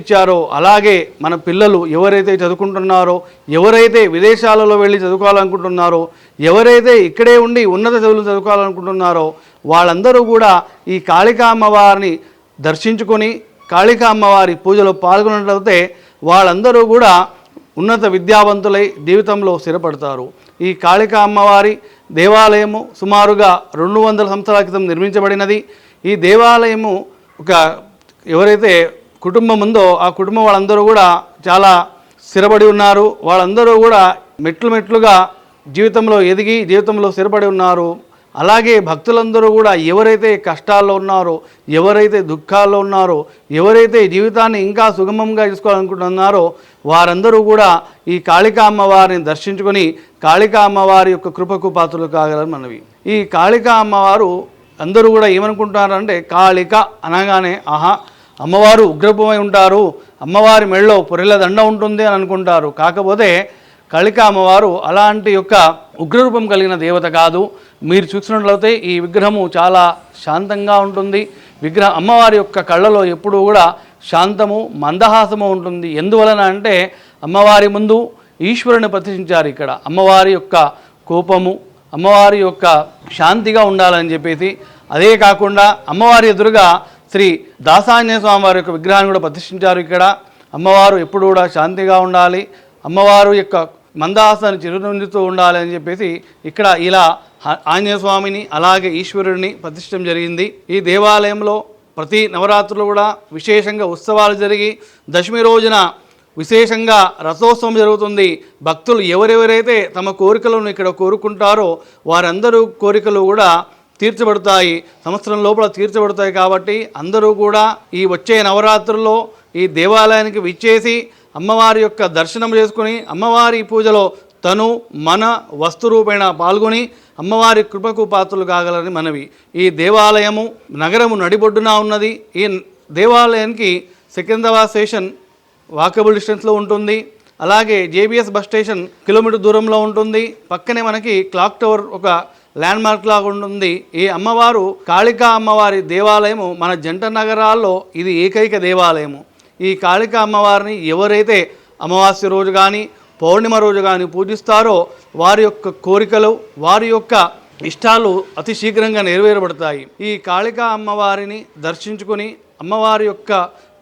ఇచ్చారో అలాగే మన పిల్లలు ఎవరైతే చదువుకుంటున్నారో ఎవరైతే విదేశాలలో వెళ్ళి చదువుకోవాలనుకుంటున్నారో ఎవరైతే ఇక్కడే ఉండి ఉన్నత చదువులు చదువుకోవాలనుకుంటున్నారో వాళ్ళందరూ కూడా ఈ కాళికా అమ్మవారిని దర్శించుకొని కాళికా అమ్మవారి పూజలో పాల్గొన్నట్లయితే వాళ్ళందరూ కూడా ఉన్నత విద్యావంతులై జీవితంలో స్థిరపడతారు. ఈ కాళికా అమ్మవారి దేవాలయము సుమారుగా రెండు వందల సంవత్సరాల క్రితం నిర్మించబడినది. ఈ దేవాలయము ఒక ఎవరైతే కుటుంబం ఉందో ఆ కుటుంబం వాళ్ళందరూ కూడా చాలా స్థిరపడి ఉన్నారు. వాళ్ళందరూ కూడా మెట్లు మెట్లుగా జీవితంలో ఎదిగి జీవితంలో స్థిరపడి ఉన్నారు. అలాగే భక్తులందరూ కూడా ఎవరైతే కష్టాల్లో ఉన్నారో ఎవరైతే దుఃఖాల్లో ఉన్నారో ఎవరైతే జీవితాన్ని ఇంకా సుగమంగా చేసుకోవాలనుకుంటున్నారో వారందరూ కూడా ఈ కాళికా అమ్మవారిని దర్శించుకొని కాళికా అమ్మవారి యొక్క కృపకు పాత్రలు కాగలరు మనవి. ఈ కాళికా అమ్మవారు అందరూ కూడా ఏమనుకుంటున్నారంటే కాళిక అనగానే ఆహా అమ్మవారు ఉగ్రపమై ఉంటారు అమ్మవారి మెళ్ళో పొరిల దండ ఉంటుంది అని అనుకుంటారు. కాకపోతే కళిక అమ్మవారు అలాంటి యొక్క ఉగ్రరూపం కలిగిన దేవత కాదు. మీరు చూసినట్లయితే ఈ విగ్రహము చాలా శాంతంగా ఉంటుంది. విగ్రహ అమ్మవారి యొక్క కళ్ళలో ఎప్పుడూ కూడా శాంతము మందహాసము ఉంటుంది. ఎందువలన అంటే అమ్మవారి ముందు ఈశ్వరుని ప్రతిష్ఠించారు ఇక్కడ. అమ్మవారి యొక్క కోపము అమ్మవారి యొక్క శాంతిగా ఉండాలని చెప్పేసి. అదే కాకుండా అమ్మవారి ఎదురుగా శ్రీ దాసాంజనేయ స్వామివారి యొక్క విగ్రహాన్ని కూడా ప్రతిష్ఠించారు ఇక్కడ. అమ్మవారు ఎప్పుడు కూడా శాంతిగా ఉండాలి. అమ్మవారు యొక్క మందాసాన్ని చిరునొందుతూ ఉండాలి అని చెప్పేసి ఇక్కడ ఇలా ఆంజనేయ స్వామిని అలాగే ఈశ్వరుడిని ప్రతిష్టం జరిగింది. ఈ దేవాలయంలో ప్రతి నవరాత్రులు కూడా విశేషంగా ఉత్సవాలు జరిగి దశమి రోజున విశేషంగా రథోత్సవం జరుగుతుంది. భక్తులు ఎవరెవరైతే తమ కోరికలను ఇక్కడ కోరుకుంటారో వారందరూ కోరికలు కూడా తీర్చబడతాయి. సంవత్సరం లోపల తీర్చబడతాయి కాబట్టి అందరూ కూడా ఈ వచ్చే నవరాత్రుల్లో ఈ దేవాలయానికి విచ్చేసి అమ్మవారి యొక్క దర్శనం చేసుకుని అమ్మవారి పూజలో తను మన వస్తు రూపేణ పాల్గొని అమ్మవారి కృపకు పాత్రలు కాగలని మనవి. ఈ దేవాలయము నగరము నడిబొడ్డున ఉన్నది. ఈ దేవాలయానికి సికింద్రాబాద్ స్టేషన్ వాకబుల్ డిస్టెన్స్లో ఉంటుంది. అలాగే జేబీఎస్ బస్ స్టేషన్ కిలోమీటర్ దూరంలో ఉంటుంది. పక్కనే మనకి క్లాక్ టవర్ ఒక ల్యాండ్ మార్క్ లాగా ఉంటుంది. ఈ అమ్మవారు కాళికా అమ్మవారి దేవాలయము మన జంట నగరాల్లో ఇది ఏకైక దేవాలయము. ఈ కాళికా అమ్మవారిని ఎవరైతే అమావాస్య రోజు కానీ పౌర్ణిమ రోజు కానీ పూజిస్తారో వారి యొక్క కోరికలు వారి యొక్క ఇష్టాలు అతి శీఘ్రంగా నెరవేరబడతాయి. ఈ కాళికా అమ్మవారిని దర్శించుకొని అమ్మవారి యొక్క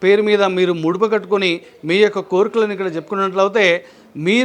పేరు మీద మీరు ముడుపు కట్టుకొని మీ యొక్క కోరికలను ఇక్కడ చెప్పుకున్నట్లయితే మీరు